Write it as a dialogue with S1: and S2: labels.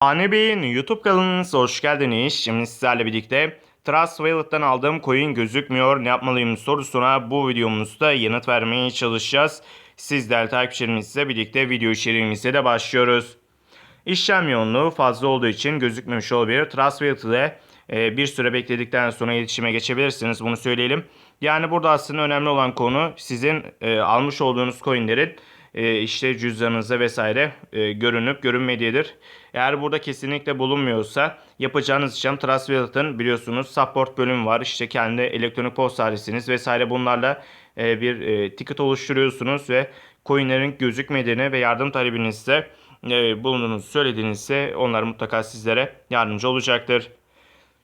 S1: Hane Bey'in YouTube kanalınıza hoş geldiniz. Şimdi sizlerle birlikte Trust Wallet'tan aldığım coin gözükmüyor. Ne yapmalıyım sorusuna bu videomuzda yanıt vermeye çalışacağız. Sizler takipçilerimizle birlikte video içeriğimize de başlıyoruz. İşlem yoğunluğu fazla olduğu için gözükmemiş olabilir. Trust Wallet ile bir süre bekledikten sonra iletişime geçebilirsiniz. Bunu söyleyelim. Yani burada aslında önemli olan konu sizin e, almış olduğunuz coinlerin e, işte cüzdanınıza vesaire e, görünüp görünmediğidir. Eğer burada kesinlikle bulunmuyorsa yapacağınız işlem Trust Wallet'ın biliyorsunuz support bölümü var. İşte kendi elektronik posta adresiniz vesaire bunlarla e, bir e, ticket oluşturuyorsunuz ve coinlerin gözükmediğini ve yardım talebinizde e, bulunduğunuzu söylediğinizde onlar mutlaka sizlere yardımcı olacaktır.